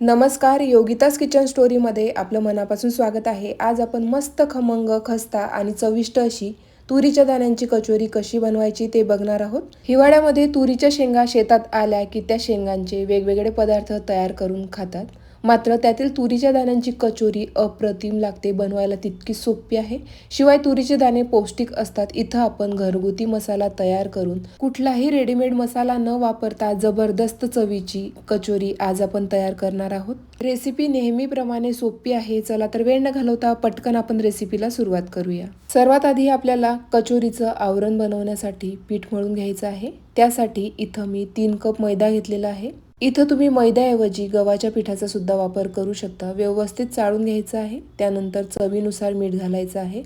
नमस्कार योगितास किचन स्टोरीमध्ये आपलं मनापासून स्वागत आहे. आज आपण मस्त खमंग खस्ता आणि चविष्ट अशी तुरीच्या दाण्यांची कचोरी कशी बनवायची ते बघणार आहोत. हिवाळ्यामध्ये तुरीच्या शेंगा शेतात आल्या की त्या शेंगांचे वेगवेगळे पदार्थ तयार करून खातात. मात्र त्यातील तुरीच्या दाण्यांची कचोरी अप्रतिम लागते. बनवायला तितकी सोपी आहे. शिवाय तुरीचे दाणे पौष्टिक असतात. इथं आपण घरगुती मसाला तयार करून कुठलाही रेडीमेड मसाला न वापरता जबरदस्त चवीची कचोरी आज आपण तयार करणार आहोत. रेसिपी नेहमीप्रमाणे सोपी आहे. चला तर वेळ न घालवता पटकन आपण रेसिपीला सुरुवात करूया. सर्वात आधी आपल्याला कचोरीचं आवरण बनवण्यासाठी पीठ मळून घ्यायचं आहे. त्यासाठी इथं मी तीन कप मैदा घेतलेला आहे. इथं तुम्ही मैद्याऐवजी गव्हाच्या पिठाचा सुद्धा वापर करू शकता. व्यवस्थित चाळून घ्यायचं आहे. त्यानंतर चवीनुसार मीठ घालायचं आहे.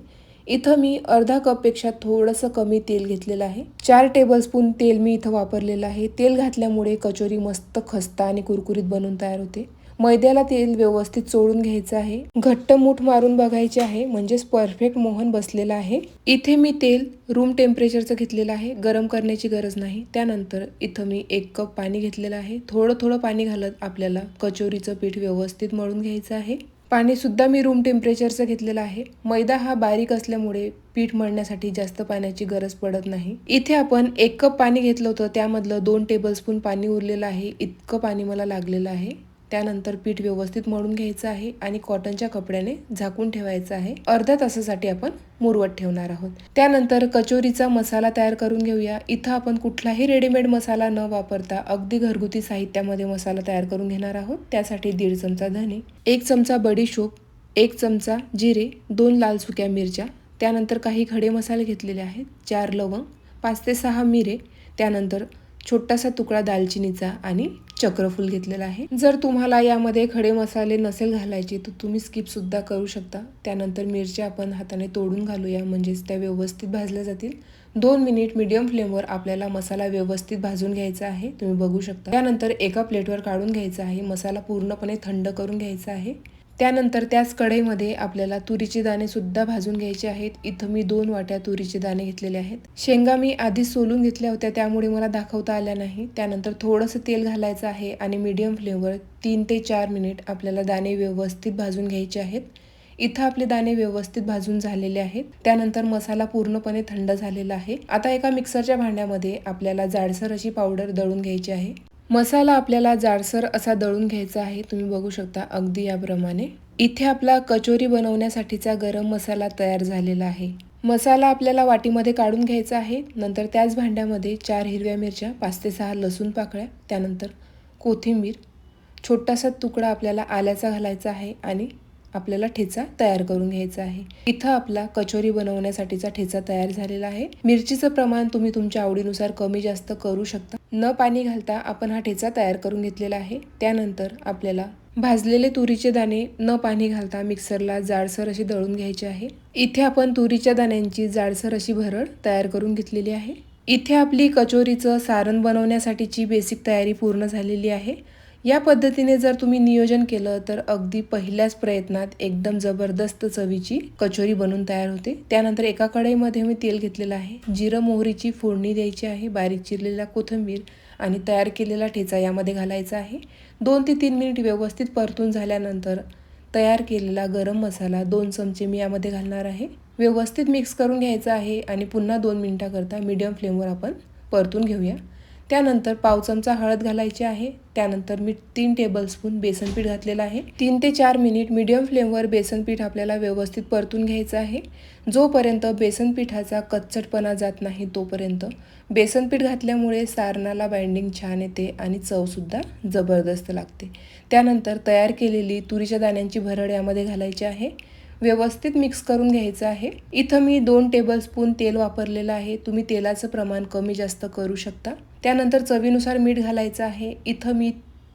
इथं मी अर्धा कपपेक्षा थोडंसं कमी तेल घेतलेलं आहे. चार टेबलस्पून तेल मी इथं वापरलेलं आहे. तेल घातल्यामुळे कचोरी मस्त खस्ता आणि कुरकुरीत बनून तयार होते. मैद्याला तेल व्यवस्थित चोळून घ्यायचं आहे. घट्ट मूठ मारून बघायचे आहे म्हणजेच परफेक्ट मोहन बसलेला आहे. इथे मी तेल रूम टेम्परेचरचं घेतलेलं आहे गरम करण्याची गरज नाही. त्यानंतर इथं मी एक कप पाणी घेतलेलं आहे. थोडं थोडं पाणी घालत आपल्याला कचोरीचं पीठ व्यवस्थित मळून घ्यायचं आहे. पाणीसुद्धा मी रूम टेम्परेचरचं घेतलेलं आहे. मैदा हा बारीक असल्यामुळे पीठ मळण्यासाठी जास्त पाण्याची गरज पडत नाही. इथे आपण एक कप पाणी घेतलं होतं त्यामधलं दोन टेबलस्पून पाणी उरलेलं आहे. इतकं पाणी मला लागलेलं आहे. त्यानंतर पीठ व्यवस्थित मळून घ्यायचं आहे आणि कॉटनच्या कपड्याने झाकून ठेवायचं आहे. अर्ध्या तासासाठी आपण मुरवत ठेवणार आहोत. त्यानंतर कचोरीचा मसाला तयार करून घेऊया. इथं आपण कुठलाही रेडीमेड मसाला न वापरता अगदी घरगुती साहित्यामध्ये मसाला तयार करून घेणार आहोत. त्यासाठी दीड चमचा धने एक चमचा बडीशोप एक चमचा जिरे दोन लाल सुक्या मिरच्या त्यानंतर काही खडे मसाले घेतलेले आहेत. चार लवंग पाच ते सहा मिरे त्यानंतर छोटासा तुकडा दालचिनीचा आणि चक्रफूल घेतलेला आहे. जर तुम्हाला यामध्ये खडे मसाले नसेल घालायचे तर तुम्ही स्किपसुद्धा करू शकता. त्यानंतर मिरच्या आपण हाताने तोडून घालूया म्हणजेच त्या व्यवस्थित भाजल्या जातील. दोन मिनिट मीडियम फ्लेमवर आपल्याला मसाला व्यवस्थित भाजून घ्यायचा आहे. तुम्ही बघू शकता. त्यानंतर एका प्लेटवर काढून घ्यायचा आहे. मसाला पूर्णपणे थंड करून घ्यायचा आहे. त्यानंतर त्याच कढईमध्ये आपल्याला तुरीचे दाणे सुद्धा भाजून घ्यायचे आहेत. इथं मी दोन वाट्या तुरीचे दाणे घेतलेले आहेत. शेंगा मी आधी सोलून घेतल्या होत्या त्यामुळे मला दाखवता आल्या नाही. त्यानंतर थोडंसं तेल घालायचं आहे आणि मीडियम फ्लेमवर तीन ते चार मिनिट आपल्याला दाणे व्यवस्थित भाजून घ्यायचे आहेत. इथं आपले दाणे व्यवस्थित भाजून झालेले आहेत. त्यानंतर मसाला पूर्णपणे थंड झालेला आहे. आता एका मिक्सरच्या भांड्यामध्ये आपल्याला जाडसर अशी पावडर दळून घ्यायची आहे. मसाला आपल्याला जाडसर असा दळून घ्यायचा आहे तुम्ही बघू शकता अगदी याप्रमाणे. इथे आपला कचोरी बनवण्यासाठीचा गरम मसाला तयार झालेला आहे. मसाला आपल्याला वाटीमध्ये काढून घ्यायचा आहे नंतर त्याच भांड्यामध्ये चार हिरव्या मिरच्या पाच ते सहा लसूण पाकळ्या त्यानंतर कोथिंबीर छोटासा तुकडा आपल्याला आल्याचा घालायचा आहे आणि आपल्याला ठेचा तयार करून घ्यायचा आहे. इथं आपला कचोरी बनवण्यासाठीचा ठेचा तयार झालेला आहे. मिरचीचं प्रमाण तुम्ही तुमच्या आवडीनुसार कमी जास्त करू शकता. न पाणी घालता आपण हा ठेचा तयार करून घेतलेला आहे. त्यानंतर आपल्याला भाजलेले तुरीचे दाणे न पाणी घालता मिक्सरला जाडसर अशी दळून घ्यायचे आहे. इथे आपण तुरीच्या दाण्यांची जाडसर अशी भरड तयार करून घेतलेली आहे. इथे आपली कचोरीचं सारण बनवण्यासाठीची बेसिक तयारी पूर्ण झालेली आहे. या पद्धतीने जर तुम्ही नियोजन केलं तर अगदी पहिल्याच प्रयत्नात एकदम जबरदस्त चवीची कचोरी बनवून तयार होते. त्यानंतर एका कढईमध्ये मी तेल घेतलेलं आहे. जिरं मोहरीची फोडणी द्यायची आहे बारीक चिरलेला कोथिंबीर आणि तयार केलेला ठेचा यामध्ये घालायचा आहे. दोन ते तीन मिनिट व्यवस्थित परतून झाल्यानंतर तयार केलेला गरम मसाला दोन चमचे मी यामध्ये घालणार आहे. व्यवस्थित मिक्स करून घ्यायचा आहे आणि पुन्हा दोन मिनटाकरता मीडियम फ्लेमवर आपण परतून घेऊया. त्यानंतर पाव चमचा हळद घालायची आहे. त्यानंतर मी तीन टेबलस्पून बेसन पीठ घातलेलं आहे. तीन ते चार मिनिट मीडियम फ्लेमवर बेसन पीठ आपल्याला व्यवस्थित परतून घ्यायचं आहे. जोपर्यंत बेसन पिठाचा कच्चटपणा जात नाही तोपर्यंत बेसन पीठ घातल्यामुळे सारणाला बाइंडिंग छान येते आणि चवसुद्धा जबरदस्त लागते. त्यानंतर तयार केलेली तुरीच्या दाण्यांची भरड यामध्ये घालायची आहे. व्यवस्थित मिक्स करून घ्यायचं आहे. इथं मी दोन टेबलस्पून तेल वापरलेलं आहे. तुम्ही तेलाचं प्रमाण कमी जास्त करू शकता. त्यानंतर चवीनुसार मीठ घालायचं आहे. इथं मी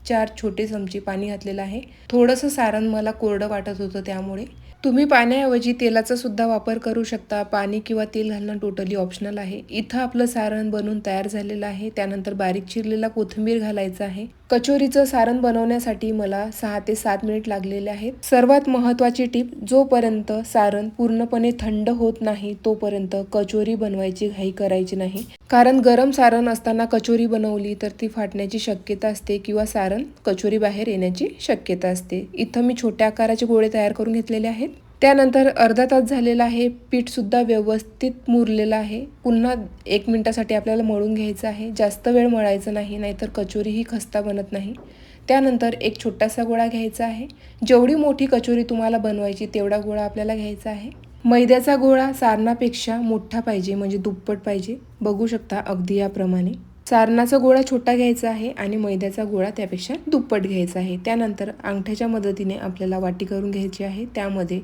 चार छोटे चमचे पाणी घातलेलं आहे. थोडंसं सारण मला कोरडं वाटत होतं त्यामुळे. तुम्ही पाण्याऐवजी तेलाचा सुद्धा वापर करू शकता. पाणी किंवा तेल घालणं टोटली ऑप्शनल आहे. इथं आपलं सारण बनवून तयार झालेलं आहे. त्यानंतर बारीक चिरलेला कोथिंबीर घालायचा आहे. कचोरीचं सारण बनवण्यासाठी मला सहा ते सात मिनिट लागलेले आहेत. सर्वात महत्त्वाची टीप जोपर्यंत सारण पूर्णपणे थंड होत नाही तोपर्यंत कचोरी बनवायची घाई करायची नाही. कारण गरम सारण असताना कचोरी बनवली तर ती फाटण्याची शक्यता असते किंवा सारण कचोरी बाहेर येण्याची शक्यता असते. इथं मी छोट्या आकाराचे गोळे तयार करून घेतलेले आहेत. त्यानंतर अर्धा तास झालेला आहे. पीठसुद्धा व्यवस्थित मुरलेलं आहे. पुन्हा एक मिनटासाठी आपल्याला मळून घ्यायचं आहे. जास्त वेळ मळायचं नाही नाहीतर कचोरी ही खस्ता बनत नाही. त्यानंतर एक छोटासा गोळा घ्यायचा आहे. जेवढी मोठी कचोरी तुम्हाला बनवायची तेवढा गोळा आपल्याला घ्यायचा आहे. मैद्याचा गोळा सारणापेक्षा मोठा पाहिजे म्हणजे दुप्पट पाहिजे. बघू शकता अगदी याप्रमाणे. सारणाचा गोळा छोटा घ्यायचा आहे आणि मैद्याचा गोळा त्यापेक्षा दुप्पट घ्यायचा आहे. त्यानंतर अंगठ्याच्या मदतीने आपल्याला वाटी करून घ्यायची आहे. त्यामध्ये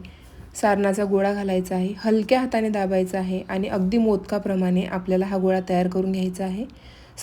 सारणाचा गोळा घालायचा आहे. हलक्या हाताने दाबायचा आहे आणि अगदी मोदकाप्रमाणे आपल्याला हा गोळा तयार करून घ्यायचा आहे.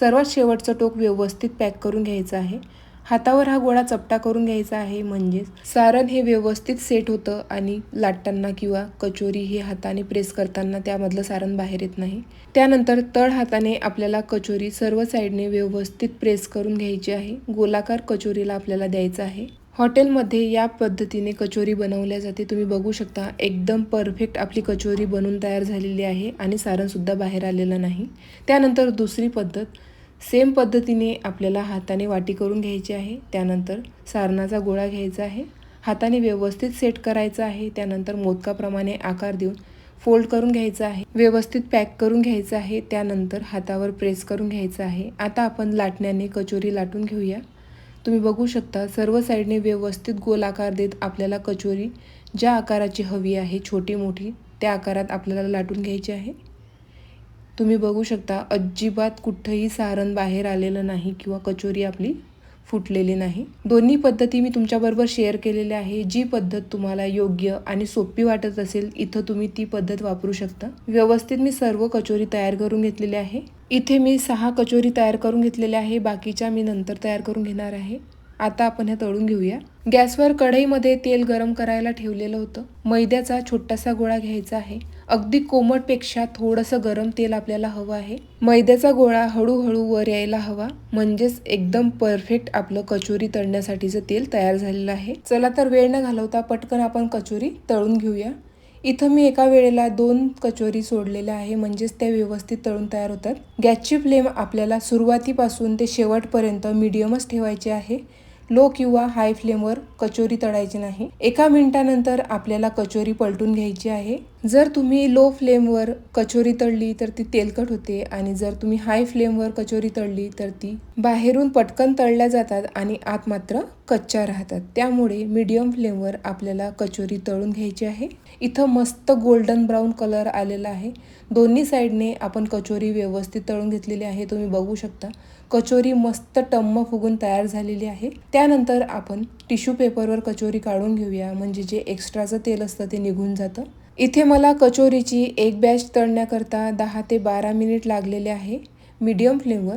सर्वात शेवटचं टोक व्यवस्थित पॅक करून घ्यायचं आहे. हातावर हा गोळा चपटा करून घ्यायचा आहे म्हणजेच सारण हे व्यवस्थित सेट होतं आणि लाटताना किंवा कचोरी हे हाताने प्रेस करताना त्यामधलं सारण बाहेर येत नाही. त्यानंतर तळ हाताने आपल्याला कचोरी सर्व साईडने व्यवस्थित प्रेस करून घ्यायची आहे. गोलाकार कचोरीला आपल्याला द्यायचं आहे. हॉटेलमध्ये या पद्धतीने कचोरी बनवल्या जाते. तुम्ही बघू शकता एकदम परफेक्ट आपली कचोरी बनून तयार झालेली आहे आणि सारणसुद्धा बाहेर आलेलं नाही. त्यानंतर दुसरी पद्धत सेम पद्धतीने आपल्याला हाताने वाटी करून घ्यायची आहे. त्यानंतर सारणाचा गोळा घ्यायचा आहे. हाताने व्यवस्थित सेट करायचा आहे. त्यानंतर मोदकाप्रमाणे आकार देऊन फोल्ड करून घ्यायचा आहे. व्यवस्थित पॅक करून घ्यायचं आहे. त्यानंतर हातावर प्रेस करून घ्यायचं आहे. आता आपण लाटण्याने कचोरी लाटून घेऊया. तुम्ही बघू शकता सर्व साईडने व्यवस्थित गोल आकार देत आपल्याला कचोरी ज्या आकाराची हवी आहे छोटी मोठी त्या आकारात आपल्याला लाटून घ्यायची आहे. तुम्ही बघू शकता अजिबात कुठंही सारण बाहेर आलेलं नाही किंवा कचोरी आपली फुटलेली नाही. दोन्ही पद्धती मी तुमच्याबरोबर शेअर केलेल्या आहे. जी पद्धत तुम्हाला योग्य आणि सोपी वाटत असेल इथं तुम्ही ती पद्धत वापरू शकता. व्यवस्थित मी सर्व कचोरी तयार करून घेतलेली आहे. इथे मी सहा कचोरी तयार करून घेतलेल्या आहे. बाकीच्या मी नंतर तयार करून घेणार आहे. आता आपण हे तळून घेऊया. गॅसवर कढईमध्ये तेल गरम करायला ठेवलेलं होतं. मैद्याचा छोटासा गोळा घ्यायचा आहे. अगदी कोमटपेक्षा थोडंसं गरम तेल आपल्याला हवं आहे. मैद्याचा गोळा हळूहळू वर यायला हवा. म्हणजेच एकदम परफेक्ट आपलं कचोरी तळण्यासाठीचं तेल तयार झालेलं आहे. चला तर वेळ न घालवता पटकन आपण कचोरी तळून घेऊया. इथं मी एका वेळेला दोन कचोरी सोडलेल्या आहे. म्हणजेच त्या व्यवस्थित तळून तयार होतात. गॅसची फ्लेम आपल्याला सुरुवातीपासून ते शेवटपर्यंत मिडियमच ठेवायचे आहे. लो किंवा हाय फ्लेमवर कचोरी तळायची नाही. एका मिनिटानंतर आपल्याला कचोरी पलटून घ्यायची आहे. जर तुम्ही लो फ्लेमवर कचोरी तळली तर ती तेलकट होते आणि जर तुम्ही हाय फ्लेमवर कचोरी तळली तर ती बाहेरून पटकन तळल्या जातात आणि आत मात्र कच्च्या राहतात. त्यामुळे मीडियम फ्लेमवर आपल्याला कचोरी तळून घ्यायची आहे. इथं मस्त गोल्डन ब्राऊन कलर आलेला आहे. दोन्ही साईडने आपण कचोरी व्यवस्थित तळून घेतलेली आहे. तुम्ही बघू शकता. कचोरी मस्त टम्म फुगून तयार झालेली आहे. त्यानंतर आपण टिश्यू पेपरवर कचोरी काढून घेऊया. म्हणजे जे एक्स्ट्राचं तेल असतं ते निघून जातं. इथे मला कचोरीची एक बॅच तळण्याकरता दहा ते बारा मिनिट लागलेले आहे. मीडियम फ्लेमवर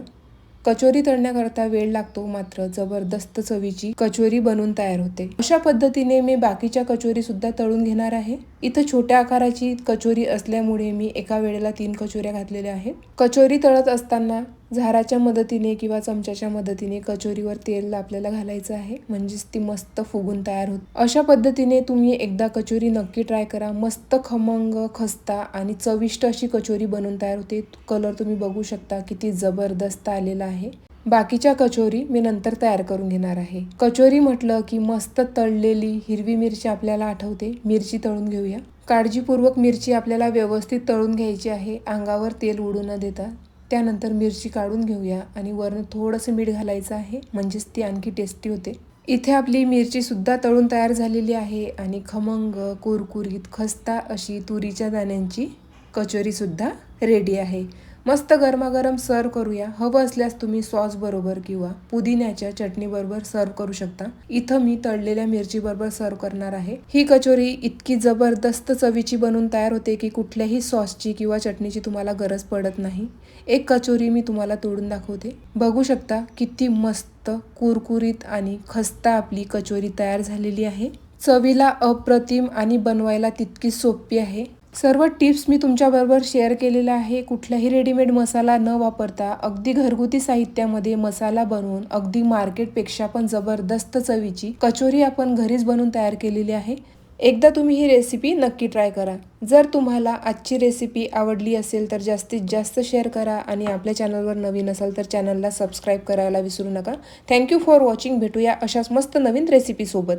कचोरी तळण्याकरता वेळ लागतो मात्र जबरदस्त चवीची कचोरी बनून तयार होते. अशा पद्धतीने मी बाकीच्या कचोरी सुद्धा तळून घेणार आहे. इथं छोट्या आकाराची कचोरी असल्यामुळे मी एका वेळेला तीन कचोऱ्या घातलेल्या आहेत. कचोरी तळत असताना झाराच्या मदतीने किंवा चमच्याच्या मदतीने कचोरीवर तेल आपल्याला घालायचं आहे. म्हणजेच ती मस्त फुगून तयार होत. अशा पद्धतीने तुम्ही एकदा कचोरी नक्की ट्राय करा. मस्त खमंग खस्ता आणि चविष्ट अशी कचोरी बनवून तयार होते. कलर तुम्ही बघू शकता किती जबरदस्त आलेला आहे. बाकीच्या कचोरी मी नंतर तयार करून घेणार आहे. कचोरी म्हटलं की मस्त तळलेली हिरवी मिरची आपल्याला आठवते. मिरची तळून घेऊया. काळजीपूर्वक मिरची आपल्याला व्यवस्थित तळून घ्यायची आहे. अंगावर तेल उडू न देता. त्यानंतर मिरची काढून घेऊया आणि वरनं थोडंसं मीठ घालायचं आहे. म्हणजेच ती आणखी टेस्टी होते. इथे आपली मिरची सुद्धा तळून तयार झालेली आहे आणि खमंग कुरकुरीत खस्ता अशी तुरीच्या दाण्यांची कचोरीसुद्धा रेडी आहे. मस्त गरमागरम सर्व करूया. हवं असल्यास तुम्ही सॉस बरोबर किंवा पुदिन्याच्या चटणी बरोबर सर्व करू शकता. इथं मी तळलेल्या मिरची बरोबर सर्व करणार आहे. ही कचोरी इतकी जबरदस्त चवीची बनून तयार होते की कुठल्याही सॉसची किंवा चटणीची तुम्हाला गरज पडत नाही. एक कचोरी मी तुम्हाला तोडून दाखवते. बघू शकता किती मस्त कुरकुरीत आणि खस्ता आपली कचोरी तयार झालेली आहे. चवीला अप्रतिम आणि बनवायला तितकी सोपी आहे. सर्व टिप्स मी तुमच्याबरोबर शेअर केलेल्या आहे. कुठलाही रेडीमेड मसाला न वापरता अगदी घरगुती साहित्यामध्ये मसाला बनवून अगदी मार्केटपेक्षा पण जबरदस्त चवीची कचोरी आपण घरीच बनवून तयार केलेली आहे. एकदा तुम्ही ही रेसिपी नक्की ट्राय करा. जर तुम्हाला आजची रेसिपी आवडली असेल तर जास्तीत जास्त शेअर करा आणि आपल्या चॅनलवर नवीन असाल तर चॅनलला सबस्क्राईब करायला विसरू नका. थँक्यू फॉर वॉचिंग भेटूया अशाच मस्त नवीन रेसिपीसोबत